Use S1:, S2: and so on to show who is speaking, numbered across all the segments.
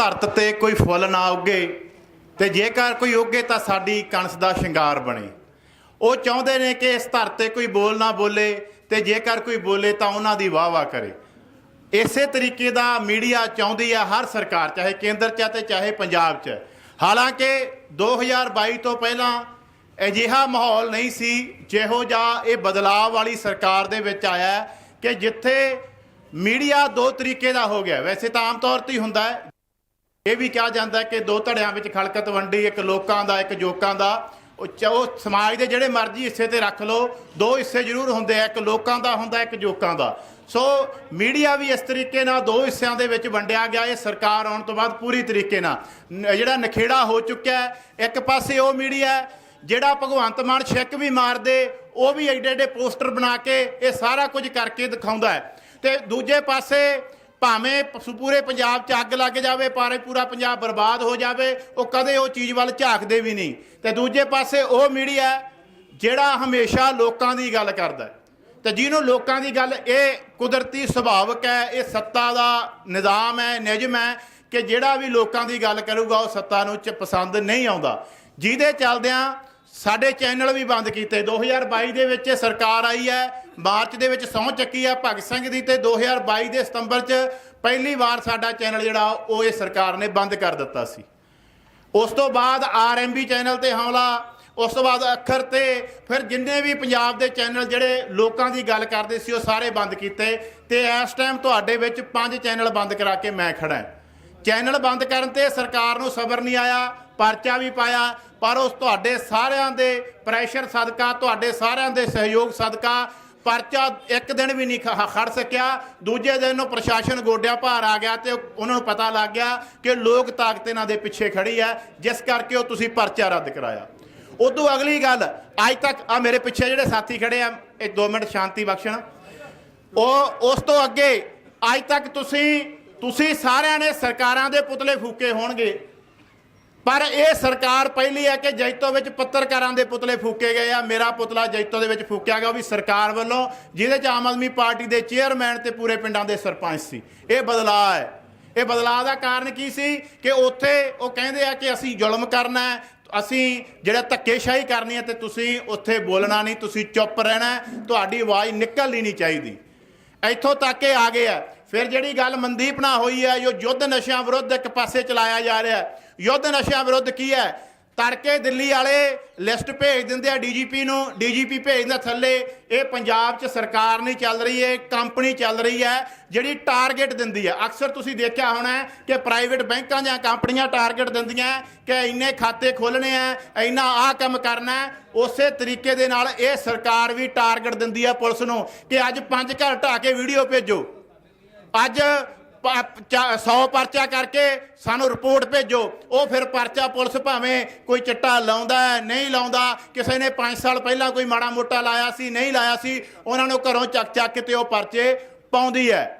S1: ਧਰਤ ਤੇ ਕੋਈ ਫੁੱਲ ਨਾ ਉੱਗੇ ਤੇ ਜੇਕਰ ਕੋਈ ਉੱਗੇ ਤਾਂ ਸਾਡੀ ਕਣਸ ਦਾ ਸ਼ਿੰਗਾਰ ਬਣੇ। ਉਹ ਚਾਹੁੰਦੇ ਨੇ ਕਿ ਇਸ ਧਰਤ ਤੇ ਕੋਈ ਬੋਲ ਨਾ ਬੋਲੇ ਤੇ ਜੇਕਰ ਕੋਈ ਬੋਲੇ ਤਾਂ ਉਹਨਾਂ ਦੀ ਵਾਹ ਵਾਹ ਕਰੇ। ਇਸੇ ਤਰੀਕੇ ਦਾ ਮੀਡੀਆ ਚਾਹੁੰਦੀ ਹੈ ਹਰ ਸਰਕਾਰ, ਚਾਹੇ ਕੇਂਦਰ 'ਚ ਹੈ ਤੇ ਚਾਹੇ ਪੰਜਾਬ 'ਚ। ਹੈ। ਹਾਲਾਂਕਿ 2022 ਤੋਂ ਪਹਿਲਾਂ ਅਜਿਹਾ ਮਾਹੌਲ ਨਹੀਂ ਸੀ, ਜਿਹੋ ਜਿਹਾ ਇਹ ਬਦਲਾਅ ਵਾਲੀ ਸਰਕਾਰ ਦੇ ਵਿੱਚ ਆਇਆ ਕਿ ਜਿੱਥੇ ਮੀਡੀਆ ਦੋ ਤਰੀਕੇ ਦਾ ਹੋ ਗਿਆ। ਵੈਸੇ ਤਾਂ ਆਮ ਤੌਰ ਤੇ ਹੀ ਹੁੰਦਾ ਹੈ। ਇਹ ਵੀ ਕਿਹਾ ਜਾਂਦਾ ਕਿ ਦੋ ਧੜਿਆਂ ਵਿੱਚ ਖਲਕਤ ਵੰਡੀ, ਇੱਕ ਲੋਕਾਂ ਦਾ, ਇੱਕ ਜੋਕਾਂ ਦਾ। ਉਹ ਚ- ਉਹ ਸਮਾਜ ਦੇ ਜਿਹੜੇ ਮਰਜ਼ੀ ਹਿੱਸੇ ਤੇ ਰੱਖ ਲਓ, ਦੋ ਹਿੱਸੇ ਜ਼ਰੂਰ ਹੁੰਦੇ ਆ, ਇੱਕ ਲੋਕਾਂ ਦਾ ਹੁੰਦਾ, ਇੱਕ ਜੋਕਾਂ ਦਾ। ਸੋ ਮੀਡੀਆ ਵੀ ਇਸ ਤਰੀਕੇ ਨਾਲ ਦੋ ਹਿੱਸਿਆਂ ਦੇ ਵਿੱਚ ਵੰਡਿਆ ਗਿਆ, ਇਹ ਸਰਕਾਰ ਆਉਣ ਤੋਂ ਬਾਅਦ ਪੂਰੀ ਤਰੀਕੇ ਨਾਲ। ਜਿਹੜਾ ਨਖੇੜਾ ਹੋ ਚੁੱਕਿਆ ਇੱਕ ਪਾਸੇ ਉਹ ਮੀਡੀਆ ਜਿਹੜਾ ਭਗਵੰਤ ਮਾਨ ਛਿੱਕ ਵੀ ਮਾਰਦੇ, ਉਹ ਵੀ ਐਡੇ ਐਡੇ ਪੋਸਟਰ ਬਣਾ ਕੇ ਇਹ ਸਾਰਾ ਕੁਝ ਕਰਕੇ ਦਿਖਾਉਂਦਾ ਹੈ। ਤੇ ਦੂਜੇ ਪਾਸੇ ਭਾਵੇਂ ਪੂਰੇ ਪੰਜਾਬ 'ਚ ਅੱਗ ਲੱਗ ਜਾਵੇ ਪਰ ਪੂਰਾ ਪੰਜਾਬ ਬਰਬਾਦ ਹੋ ਜਾਵੇ, ਉਹ ਕਦੇ ਉਹ ਚੀਜ਼ ਵੱਲ ਝਾਕਦੇ ਵੀ ਨਹੀਂ। ਤੇ ਦੂਜੇ ਪਾਸੇ ਉਹ ਮੀਡੀਆ ਜਿਹੜਾ ਹਮੇਸ਼ਾ ਲੋਕਾਂ ਦੀ ਗੱਲ ਕਰਦਾ ਹੈ। ਤੇ ਜਿਹਨੂੰ ਲੋਕਾਂ ਦੀ ਗੱਲ, ਇਹ ਕੁਦਰਤੀ ਸੁਭਾਵਕ ਹੈ, ਇਹ ਸੱਤਾ ਦਾ ਨਿਜ਼ਾਮ ਹੈ, ਨਿਯਮ ਹੈ ਕਿ ਜਿਹੜਾ ਵੀ ਲੋਕਾਂ ਦੀ ਗੱਲ ਕਰੂਗਾ, ਉਹ ਸੱਤਾ ਨੂੰ ਚ ਪਸੰਦ ਨਹੀਂ ਆਉਂਦਾ। ਜਿਹਦੇ ਚੱਲਦਿਆਂ ਸਾਡੇ ਚੈਨਲ ਵੀ ਬੰਦ ਕੀਤੇ। 2022 ਦੇ ਵਿੱਚ ਸਰਕਾਰ ਆਈ ਹੈ ਮਾਰਚ ਦੇ ਵਿੱਚ ਸਹੁੰ ਚੱਕੀ ਹੈ ਭਗਤ ਸਿੰਘ ਦੀ ਤੇ 2022 ਦੇ ਸਤੰਬਰ 'ਚ ਪਹਿਲੀ ਵਾਰ ਸਾਡਾ ਚੈਨਲ ਜਿਹੜਾ ਉਹ ਇਹ ਸਰਕਾਰ ਨੇ ਬੰਦ ਕਰ ਦਿੱਤਾ ਸੀ। ਉਸ ਤੋਂ ਬਾਅਦ ਆਰਐਮਬੀ ਚੈਨਲ ਤੇ ਹਮਲਾ, ਉਸ ਤੋਂ ਬਾਅਦ ਅੱਖਰ ਤੇ, ਫਿਰ ਜਿੰਨੇ ਵੀ ਪੰਜਾਬ ਦੇ ਚੈਨਲ ਜਿਹੜੇ ਲੋਕਾਂ ਦੀ ਗੱਲ ਕਰਦੇ ਸੀ ਉਹ ਸਾਰੇ ਬੰਦ ਕੀਤੇ ਤੇ ਇਸ ਟਾਈਮ ਤੁਹਾਡੇ ਵਿੱਚ ਪੰਜ ਚੈਨਲ ਬੰਦ ਕਰਾ ਕੇ ਮੈਂ ਖੜਾ ਚੈਨਲ ਬੰਦ ਕਰਨ ਤੇ ਸਰਕਾਰ ਨੂੰ ਸਬਰ ਨਹੀਂ ਆਇਆ ਪਰਚਾ ਵੀ ਪਾਇਆ, ਪਰ ਉਸ ਤੁਹਾਡੇ ਸਾਰਿਆਂ ਦੇ ਪ੍ਰੈਸ਼ਰ ਸਦਕਾ, ਤੁਹਾਡੇ ਸਾਰਿਆਂ ਦੇ ਸਹਿਯੋਗ ਸਦਕਾ, ਪਰਚਾ ਇੱਕ ਦਿਨ ਵੀ ਨਹੀਂ ਖ- ਖੜ ਸਕਿਆ। ਦੂਜੇ ਦਿਨ ਨੂੰ ਪ੍ਰਸ਼ਾਸਨ ਗੋਡਿਆਂ ਭਾਰ ਆ ਗਿਆ ਤੇ ਉਹਨਾਂ ਨੂੰ ਪਤਾ ਲੱਗ ਗਿਆ ਕਿ ਲੋਕ ਤਾਕਤ ਇਹਨਾਂ ਦੇ ਪਿੱਛੇ ਖੜੀ ਹੈ, ਜਿਸ ਕਰਕੇ ਉਹ ਤੁਸੀਂ ਪਰਚਾ ਰੱਦ ਕਰਾਇਆ। ਉਦੋਂ ਅਗਲੀ ਗੱਲ, ਅੱਜ ਤੱਕ ਆ ਮੇਰੇ ਪਿੱਛੇ ਜਿਹੜੇ ਸਾਥੀ ਖੜੇ ਆ, ਇਹ 2 ਮਿੰਟ ਸ਼ਾਂਤੀ ਬਖਸ਼ਣ। ਉਹ, ਉਸ ਤੋਂ ਅੱਗੇ, ਅੱਜ ਤੱਕ ਤੁਸੀਂ ਤੁਸੀਂ ਸਾਰਿਆਂ ਨੇ ਸਰਕਾਰਾਂ ਦੇ ਪੁਤਲੇ ਫੂਕੇ ਹੋਣਗੇ। ਪਰ ਇਹ ਸਰਕਾਰ ਪਹਿਲੀ ਹੈ ਕਿ ਜੈਤੋ ਵਿੱਚ ਪੱਤਰਕਾਰਾਂ ਦੇ ਪੁਤਲੇ ਫੂਕੇ ਗਏ ਆ। ਮੇਰਾ ਪੁਤਲਾ ਜੈਤੋ ਦੇ ਵਿੱਚ ਫੂਕਿਆ ਗਿਆ, ਉਹ ਵੀ ਸਰਕਾਰ ਵੱਲੋਂ, ਜਿਹਦੇ ਚ ਆਮ ਆਦਮੀ ਪਾਰਟੀ ਦੇ ਚੇਅਰਮੈਨ ਤੇ ਪੂਰੇ ਪਿੰਡਾਂ ਦੇ ਸਰਪੰਚ ਸੀ। ਇਹ ਬਦਲਾਅ ਹੈ। ਇਹ ਬਦਲਾਅ ਦਾ ਕਾਰਨ ਕੀ ਸੀ ਕਿ ਉੱਥੇ ਉਹ ਕਹਿੰਦੇ ਆ ਕਿ ਅਸੀਂ ਜ਼ੁਲਮ ਕਰਨਾ ਹੈ, ਅਸੀਂ ਜਿਹੜਾ ਧੱਕੇਸ਼ਾਹੀ ਕਰਨੀ ਹੈ ਤੇ ਤੁਸੀਂ ਉੱਥੇ ਬੋਲਣਾ ਨਹੀਂ, ਤੁਸੀਂ ਚੁੱਪ ਰਹਿਣਾ ਤੁਹਾਡੀ ਆਵਾਜ਼ ਨਿਕਲਣੀ ਨਹੀਂ ਚਾਹੀਦੀ। ਇੱਥੋਂ ਤੱਕ ਇਹ ਆ ਗਏ ਆ ਫਿਰ ਜਿਹੜੀ ਗੱਲ ਮਨਦੀਪ ਨਾਲ ਹੋਈ ਹੈ, ਜੋ ਯੁੱਧ ਨਸ਼ਿਆਂ ਵਿਰੁੱਧ ਇੱਕ ਪਾਸੇ ਚਲਾਇਆ ਜਾ ਰਿਹਾ ਯੁੱਧ ਨਸ਼ਿਆਂ ਵਿਰੁੱਧ ਕੀ ਹੈ? ਤੜਕੇ ਦਿੱਲੀ ਵਾਲੇ ਲਿਸਟ ਭੇਜ ਦਿੰਦੇ ਆ ਡੀਜੀਪੀ ਨੂੰ। ਡੀਜੀਪੀ ਭੇਜ ਦਿੰਦਾ ਥੱਲੇ, ਇਹ ਪੰਜਾਬ 'ਚ ਸਰਕਾਰ ਨਹੀਂ ਚੱਲ ਰਹੀ ਹੈ ਕੰਪਨੀ ਚੱਲ ਰਹੀ ਹੈ, ਜਿਹੜੀ ਟਾਰਗੇਟ ਦਿੰਦੀ ਹੈ। ਅਕਸਰ ਤੁਸੀਂ ਦੇਖਿਆ ਹੋਣਾ ਕਿ ਪ੍ਰਾਈਵੇਟ ਬੈਂਕਾਂ ਜਾਂ ਕੰਪਨੀਆਂ ਟਾਰਗੇਟ ਦਿੰਦੀਆਂ ਕਿ ਇੰਨੇ ਖਾਤੇ ਖੋਲਣੇ ਆ ਇੰਨਾ ਆਹ ਕੰਮ ਕਰਨਾ ਉਸੇ ਤਰੀਕੇ ਦੇ ਨਾਲ ਇਹ ਸਰਕਾਰ ਵੀ ਟਾਰਗੇਟ ਦਿੰਦੀ ਹੈ ਪੁਲਿਸ ਨੂੰ ਕਿ ਅੱਜ ਪੰਜ ਘਰ ਢਾ ਕੇ ਵੀਡੀਓ ਭੇਜੋ। ਅੱਜ 100 ਪਰਚਾ ਕਰਕੇ ਸਾਨੂੰ ਰਿਪੋਰਟ ਭੇਜੋ। ਉਹ ਫਿਰ ਪਰਚਾ ਪੁਲਿਸ ਭਾਵੇਂ ਕੋਈ ਚਿੱਟਾ ਲਾਉਂਦਾ ਨਹੀਂ ਲਾਉਂਦਾ, ਕਿਸੇ ਨੇ 5 ਸਾਲ ਪਹਿਲਾਂ ਕੋਈ ਮਾੜਾ ਮੋਟਾ ਲਾਇਆ ਸੀ, ਨਹੀਂ ਲਾਇਆ ਸੀ, ਉਹਨਾਂ ਨੂੰ ਘਰੋਂ ਚੱਕ ਚੱਕ ਕੇ ਤੇ ਉਹ ਪਰਚੇ ਪਾਉਂਦੀ ਹੈ।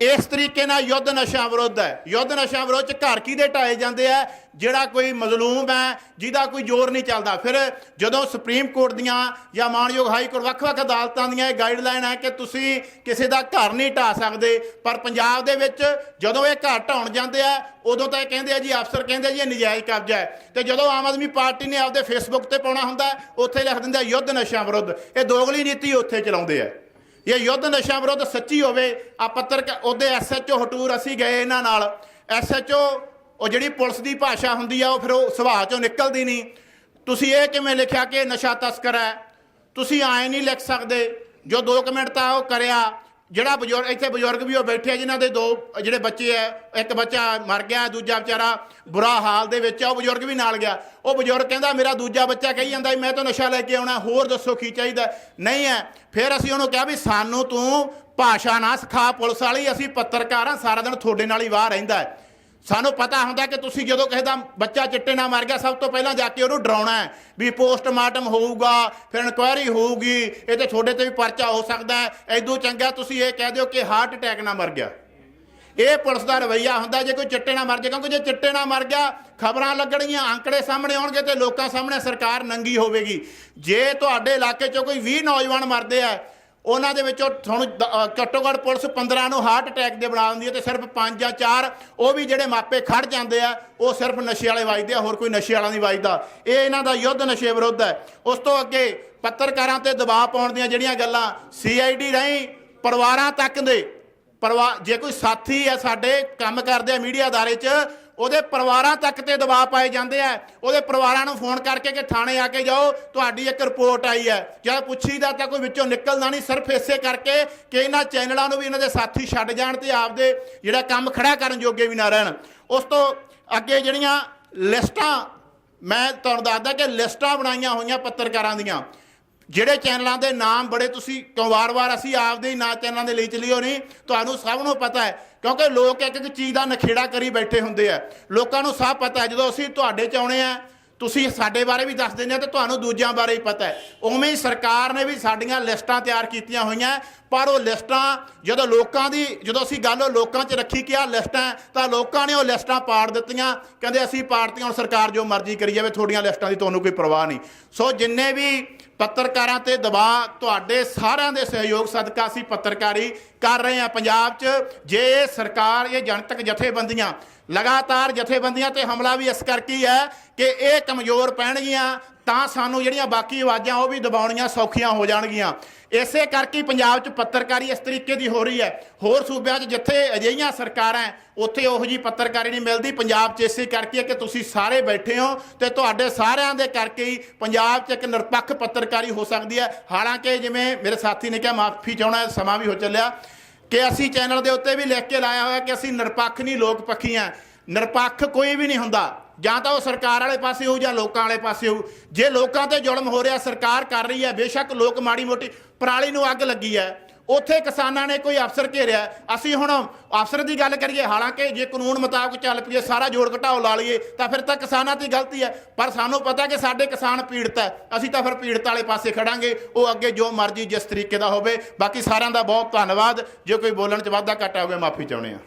S1: ਇਸ ਤਰੀਕੇ ਨਾਲ ਯੁੱਧ ਨਸ਼ਾ ਵਿਰੁੱਧ ਹੈ। ਯੁੱਧ ਨਸ਼ਾ ਵਿਰੁੱਧ ਚ ਘਰ ਕੀ ਦੇ ਢਾਏ ਜਾਂਦੇ ਆ? ਜਿਹੜਾ ਕੋਈ ਮਜ਼ਲੂਮ ਹੈ, ਜਿਹਦਾ ਕੋਈ ਜ਼ੋਰ ਨਹੀਂ ਚੱਲਦਾ। ਫਿਰ ਜਦੋਂ ਸੁਪਰੀਮ ਕੋਰਟ ਦੀਆਂ ਜਾਂ ਮਾਨਯੋਗ ਹਾਈ ਕੋਰਟ ਵੱਖ-ਵੱਖ ਅਦਾਲਤਾਂ ਦੀਆਂ ਇਹ ਗਾਈਡਲਾਈਨ ਹੈ ਕਿ ਤੁਸੀਂ ਕਿਸੇ ਦਾ ਘਰ ਨਹੀਂ ਢਾ ਸਕਦੇ, ਪਰ ਪੰਜਾਬ ਦੇ ਵਿੱਚ ਜਦੋਂ ਇਹ ਘਰ ਢਾਉਣ ਜਾਂਦੇ ਆ, ਉਦੋਂ ਤਾਂ ਇਹ ਕਹਿੰਦੇ ਆ ਜੀ, ਅਫਸਰ ਕਹਿੰਦੇ ਆ ਜੀ, ਇਹ ਨਜਾਇਜ਼ ਕਬਜ਼ਾ ਹੈ। ਤੇ ਜਦੋਂ ਆਮ ਆਦਮੀ ਪਾਰਟੀ ਨੇ ਆਪਦੇ ਫੇਸਬੁੱਕ ਤੇ ਪਾਉਣਾ ਹੁੰਦਾ, ਉੱਥੇ ਲਿਖ ਦਿੰਦੇ ਯੁੱਧ ਨਸ਼ਾ ਵਿਰੁੱਧ। ਇਹ ਦੋਗਲੀ ਨੀਤੀ ਉੱਥੇ ਚਲਾਉਂਦੇ ਆ। ਇਹ ਯੁੱਧ ਨਸ਼ਾ ਵਿਰੁੱਧ ਸੱਚੀ ਹੋਵੇ, ਆ ਪੱਤਰਕਾ ਉਹਦੇ ਐਸਐਚਓ ਹਟੂਰ ਅਸੀਂ ਗਏ ਇਹਨਾਂ ਨਾਲ। ਐਸਐਚਓ ਉਹ ਜਿਹੜੀ ਪੁਲਿਸ ਦੀ ਭਾਸ਼ਾ ਹੁੰਦੀ ਆ, ਉਹ ਫਿਰ ਉਹ ਸੁਭਾਅ ਚੋਂ ਨਿਕਲਦੀ ਨਹੀਂ। ਤੁਸੀਂ ਇਹ ਕਿਵੇਂ ਲਿਖਿਆ ਕਿ ਨਸ਼ਾ ਤਸਕਰ ਹੈ? ਤੁਸੀਂ ਆਏ ਨਹੀਂ ਲਿਖ ਸਕਦੇ। ਜੋ 2 ਮਿੰਟ ਤਾਂ ਉਹ ਕਰਿਆ ਜਿਹੜਾ ਬਜ਼ੁਰਗ, ਇੱਥੇ ਬਜ਼ੁਰਗ ਵੀ ਉਹ ਬੈਠੇ ਆ, ਜਿਨ੍ਹਾਂ ਦੇ ਦੋ ਜਿਹੜੇ ਬੱਚੇ ਆ, ਇੱਕ ਬੱਚਾ ਮਰ ਗਿਆ, ਦੂਜਾ ਵਿਚਾਰਾ ਬੁਰਾ ਹਾਲ ਦੇ ਵਿੱਚ ਆ, ਉਹ ਬਜ਼ੁਰਗ ਵੀ ਨਾਲ ਗਿਆ। ਉਹ ਬਜ਼ੁਰਗ ਕਹਿੰਦਾ, ਮੇਰਾ ਦੂਜਾ ਬੱਚਾ ਕਹੀ ਜਾਂਦਾ, ਮੈਂ ਤਾਂ ਨਸ਼ਾ ਲੈ ਕੇ ਆਉਣਾ, ਹੋਰ ਦੱਸੋ ਕੀ ਚਾਹੀਦਾ? ਨਹੀਂ ਹੈ। ਫਿਰ ਅਸੀਂ ਉਹਨੂੰ ਕਿਹਾ ਵੀ, ਸਾਨੂੰ ਤੂੰ ਭਾਸ਼ਾ ਨਾ ਸਿਖਾ, ਪੁਲਿਸ ਵਾਲੀ, ਅਸੀਂ ਪੱਤਰਕਾਰ ਆ, ਸਾਰਾ ਦਿਨ ਤੁਹਾਡੇ ਨਾਲ ਹੀ ਵਾਹ ਰਹਿੰਦਾ ਹੈ। ਸਾਨੂੰ ਪਤਾ ਹੁੰਦਾ ਕਿ ਤੁਸੀਂ ਜਦੋਂ ਕਿਸੇ ਦਾ ਬੱਚਾ ਚਿੱਟੇ ਨਾਲ ਮਰ ਗਿਆ, ਸਭ ਤੋਂ ਪਹਿਲਾਂ ਜਾ ਕੇ ਉਹਨੂੰ ਡਰਾਉਣਾ ਹੈ ਵੀ ਪੋਸਟਮਾਰਟਮ ਹੋਊਗਾ, ਫਿਰ ਇਨਕੁਆਇਰੀ ਹੋਊਗੀ, ਇਹ ਤੇ ਤੁਹਾਡੇ ਤੇ ਵੀ ਪਰਚਾ ਹੋ ਸਕਦਾ ਹੈ। ਐਦੋਂ ਚੰਗਾ ਤੁਸੀਂ ਇਹ ਕਹਿ ਦਿਓ ਕਿ ਹਾਰਟ ਅਟੈਕ ਨਾਲ ਮਰ ਗਿਆ। ਇਹ ਪੁਲਿਸ ਦਾ ਰਵਈਆ ਹੁੰਦਾ ਜੇ ਕੋਈ ਚਿੱਟੇ ਨਾਲ ਮਰ ਜਾ ਕਿਉਂਕਿ ਜੇ ਚਿੱਟੇ ਨਾਲ ਮਰ ਗਿਆ, ਖਬਰਾਂ ਲੱਗਣਗੀਆਂ, ਅੰਕੜੇ ਸਾਹਮਣੇ ਆਉਣਗੇ ਤੇ ਲੋਕਾਂ ਸਾਹਮਣੇ ਸਰਕਾਰ ਨੰਗੀ ਹੋਵੇਗੀ। ਜੇ ਤੁਹਾਡੇ ਇਲਾਕੇ 'ਚੋਂ ਕੋਈ 20 ਨੌਜਵਾਨ ਮਰਦੇ ਆ ਉਹਨਾਂ ਦੇ ਵਿੱਚੋਂ ਤੁਹਾਨੂੰ ਦ- ਘੱਟੋ ਘੱਟ ਪੁਲਿਸ 15 ਨੂੰ ਹਾਰਟ ਅਟੈਕ ਦੇ ਬਣਾ ਦਿੰਦੀ ਹੈ ਤੇ ਸਿਰਫ 5 ਜਾਂ 4 ਉਹ ਵੀ ਜਿਹੜੇ ਮਾਪੇ ਖੜ ਜਾਂਦੇ ਆ, ਉਹ ਸਿਰਫ ਨਸ਼ੇ ਵਾਲੇ ਵੱਜਦੇ ਆ, ਹੋਰ ਕੋਈ ਨਸ਼ੇ ਵਾਲਾ ਨਹੀਂ ਵੱਜਦਾ। ਇਹ ਇਹਨਾਂ ਦਾ ਯੁੱਧ ਨਸ਼ੇ ਵਿਰੁੱਧ ਹੈ। ਉਸ ਤੋਂ ਅੱਗੇ ਪੱਤਰਕਾਰਾਂ ਤੇ ਦਬਾਅ ਪਾਉਣ ਦੀਆਂ ਜਿਹੜੀਆਂ ਗੱਲਾਂ ਸੀਆਈਡੀ ਰਾਹੀਂ ਪਰਿਵਾਰਾਂ ਤੱਕ ਦੇ ਪਰਿਵਾਰ ਜੇ ਕੋਈ ਸਾਥੀ ਹੈ ਸਾਡੇ ਕੰਮ ਕਰਦੇ ਆ ਮੀਡੀਆ ਅਦਾਰੇ 'ਚ ਉਹਦੇ ਪਰਿਵਾਰਾਂ ਤੱਕ ਤੇ ਦਬਾਅ ਪਾਏ ਜਾਂਦੇ ਆ। ਉਹਦੇ ਪਰਿਵਾਰਾਂ ਨੂੰ ਫੋਨ ਕਰਕੇ ਕਿ ਥਾਣੇ ਆ ਕੇ ਜਾਓ, ਤੁਹਾਡੀ ਇੱਕ ਰਿਪੋਰਟ ਆਈ ਹੈ। ਜਦ ਪੁੱਛੀਦਾ ਤਾਂ ਕੋਈ ਵਿੱਚੋਂ ਨਿਕਲਦਾ ਨਹੀਂ, ਸਿਰਫ ਇਸੇ ਕਰਕੇ ਕਿ ਇਹਨਾਂ ਚੈਨਲਾਂ ਨੂੰ ਵੀ ਇਹਨਾਂ ਦੇ ਸਾਥੀ ਛੱਡ ਜਾਣ ਤੇ ਆਪਦੇ ਜਿਹੜਾ ਕੰਮ ਖੜਾ ਕਰਨ ਜੋਗੇ ਵੀ ਨਾ ਰਹਿਣ। ਉਸ ਤੋਂ ਅੱਗੇ ਜਿਹੜੀਆਂ ਲਿਸਟਾਂ, ਮੈਂ ਤੁਹਾਨੂੰ ਦੱਸਦਾ ਕਿ ਲਿਸਟਾਂ ਬਣਾਈਆਂ ਹੋਈਆਂ ਪੱਤਰਕਾਰਾਂ ਦੀਆਂ। ਜਿਹੜੇ ਚੈਨਲਾਂ ਦੇ ਨਾਮ ਬੜੇ ਤੁਸੀਂ ਕਿਉਂ ਵਾਰ-ਵਾਰ ਅਸੀਂ ਆਪਦੇ ਹੀ ਨਾਂ ਚੈਨਲਾਂ ਦੇ ਲਈ ਚਲਿਓ ਨਹੀਂ, ਤੁਹਾਨੂੰ ਸਭ ਨੂੰ ਪਤਾ ਹੈ, ਕਿਉਂਕਿ ਲੋਕ ਇੱਕ ਇੱਕ ਚੀਜ਼ ਦਾ ਨਖੇੜਾ ਕਰੀ ਬੈਠੇ ਹੁੰਦੇ ਆ। ਲੋਕਾਂ ਨੂੰ ਸਭ ਪਤਾ ਹੈ, ਜਦੋਂ ਅਸੀਂ ਤੁਹਾਡੇ ਚ ਆਉਣੇ ਆ, ਤੁਸੀਂ ਸਾਡੇ ਬਾਰੇ ਵੀ ਦੱਸ ਦਿੰਦੇ ਆ ਤੇ ਤੁਹਾਨੂੰ ਦੂਜਿਆਂ ਬਾਰੇ ਹੀ ਪਤਾ ਹੈ। ਉਵੇਂ ਹੀ ਸਰਕਾਰ ਨੇ ਵੀ ਸਾਡੀਆਂ ਲਿਸਟਾਂ ਤਿਆਰ ਕੀਤੀਆਂ ਹੋਈਆਂ, ਪਰ ਉਹ ਲਿਸਟਾਂ ਜਦੋਂ ਲੋਕਾਂ ਦੀ, ਜਦੋਂ ਅਸੀਂ ਗੱਲ ਉਹ ਲੋਕਾਂ 'ਚ ਰੱਖੀ ਕਿ ਆਹ ਲਿਸਟਾਂ ਤਾਂ ਲੋਕਾਂ ਨੇ ਉਹ ਲਿਸਟਾਂ ਪਾੜ ਦਿੱਤੀਆਂ, ਕਹਿੰਦੇ ਅਸੀਂ ਪਾੜਤੀਆਂ, ਹੁਣ ਸਰਕਾਰ ਜੋ ਮਰਜ਼ੀ ਕਰੀ ਜਾਵੇ, ਤੁਹਾਡੀਆਂ ਲਿਸਟਾਂ ਦੀ ਤੁਹਾਨੂੰ ਕੋਈ ਪਰਵਾਹ ਨਹੀਂ। ਸੋ ਜਿੰਨੇ ਵੀ ਪੱਤਰਕਾਰਾਂ ਤੇ ਦਬਾਅ ਤੁਹਾਡੇ ਸਾਰਿਆਂ ਦੇ ਸਹਿਯੋਗ ਸਦਕਾ ਅਸੀਂ ਪੱਤਰਕਾਰੀ ਕਰ ਰਹੇ ਹਾਂ ਪੰਜਾਬ 'ਚ। ਜੇ ਇਹ ਸਰਕਾਰ, ਇਹ ਜਨਤਕ ਜਥੇਬੰਦੀਆਂ ਲਗਾਤਾਰ ਜਥੇਬੰਦੀਆਂ ਤੇ ਹਮਲਾ ਵੀ ਇਸ ਕਰਕੇ ਹੈ ਕਿ ਇਹ ਕਮਜ਼ੋਰ ਪੈਣਗੀਆਂ ਤਾਂ ਸਾਨੂੰ ਜਿਹੜੀਆਂ ਬਾਕੀ ਆਵਾਜ਼ਾਂ ਉਹ ਵੀ ਦਬਾਉਣੀਆਂ ਸੌਖੀਆਂ ਹੋ ਜਾਣਗੀਆਂ। ਇਸੇ ਕਰਕੇ ਪੰਜਾਬ 'ਚ ਪੱਤਰਕਾਰੀ ਇਸ ਤਰੀਕੇ ਦੀ ਹੋ ਰਹੀ ਹੈ। ਹੋਰ ਸੂਬਿਆਂ 'ਚ ਜਿੱਥੇ ਅਜਿਹੀਆਂ ਸਰਕਾਰਾਂ ਉੱਥੇ ਉਹੋ ਜੀ ਪੱਤਰਕਾਰੀ ਨਹੀਂ ਮਿਲਦੀ। ਪੰਜਾਬ 'ਚ ਇਸੇ ਕਰਕੇ ਕਿ ਤੁਸੀਂ ਸਾਰੇ ਬੈਠੇ ਹੋ ਤੇ ਤੁਹਾਡੇ ਸਾਰਿਆਂ ਦੇ ਕਰਕੇ ਹੀ ਪੰਜਾਬ 'ਚ ਇੱਕ ਨਿਰਪੱਖ ਪੱਤਰਕਾਰੀ ਹੋ ਸਕਦੀ ਹੈ। ਹਾਲਾਂਕਿ ਜਿਵੇਂ ਮੇਰੇ ਸਾਥੀ ਨੇ ਕਿਹਾ, ਮਾਫੀ ਚਾਹਣਾ ਸਮਾਂ ਵੀ ਹੋ ਚੱਲਿਆ, ਕਿ ਅਸੀਂ ਚੈਨਲ ਦੇ ਉੱਤੇ ਵੀ ਲਿਖ ਕੇ ਲਾਇਆ ਹੋਇਆ ਕਿ ਅਸੀਂ ਨਿਰਪੱਖ ਨਹੀਂ, ਲੋਕ ਪੱਖੀ ਹਾਂ। ਨਿਰਪੱਖ ਕੋਈ ਵੀ ਨਹੀਂ ਹੁੰਦਾ। ਜਾਂ ਤਾਂ ਉਹ ਸਰਕਾਰ ਵਾਲੇ ਪਾਸੇ ਹੋਊ ਜਾਂ ਲੋਕਾਂ ਵਾਲੇ ਪਾਸੇ ਹੋਊ। ਜੇ ਲੋਕਾਂ ਤੇ ਜ਼ੁਲਮ ਹੋ ਰਿਹਾ, ਸਰਕਾਰ ਕਰ ਰਹੀ ਹੈ, ਬੇਸ਼ੱਕ ਲੋਕ ਮਾੜੀ ਮੋਟੀ ਪਰਾਲੀ ਨੂੰ ਅੱਗ ਲੱਗੀ ਹੈ। ਉੱਥੇ ਕਿਸਾਨਾਂ ਨੇ ਕੋਈ ਅਫਸਰ ਘੇਰਿਆ। ਅਸੀਂ ਹੁਣ ਅਫਸਰ ਦੀ ਗੱਲ ਕਰੀਏ, ਹਾਲਾਂਕਿ ਜੇ ਕਾਨੂੰਨ ਮੁਤਾਬਕ ਚੱਲ ਪਈਏ, ਸਾਰਾ ਜੋੜ ਘਟਾਓ ਲਾ ਲਈਏ, ਤਾਂ ਫਿਰ ਤਾਂ ਕਿਸਾਨਾਂ ਦੀ ਗਲਤੀ ਹੈ। ਪਰ ਸਾਨੂੰ ਪਤਾ ਕਿ ਸਾਡੇ ਕਿਸਾਨ ਪੀੜਤ ਹੈ। ਅਸੀਂ ਤਾਂ ਫਿਰ ਪੀੜਤ ਵਾਲੇ ਪਾਸੇ ਖੜਾਂਗੇ। ਉਹ ਅੱਗੇ ਜੋ ਮਰਜ਼ੀ ਜਿਸ ਤਰੀਕੇ ਦਾ ਹੋਵੇ। ਬਾਕੀ ਸਾਰਿਆਂ ਦਾ ਬਹੁਤ ਧੰਨਵਾਦ। ਜੇ ਕੋਈ ਬੋਲਣ ਚ ਵਾਧਾ ਘਾਟਾ ਹੋਵੇ, ਮਾਫੀ ਚਾਹੁੰਦੇ ਆ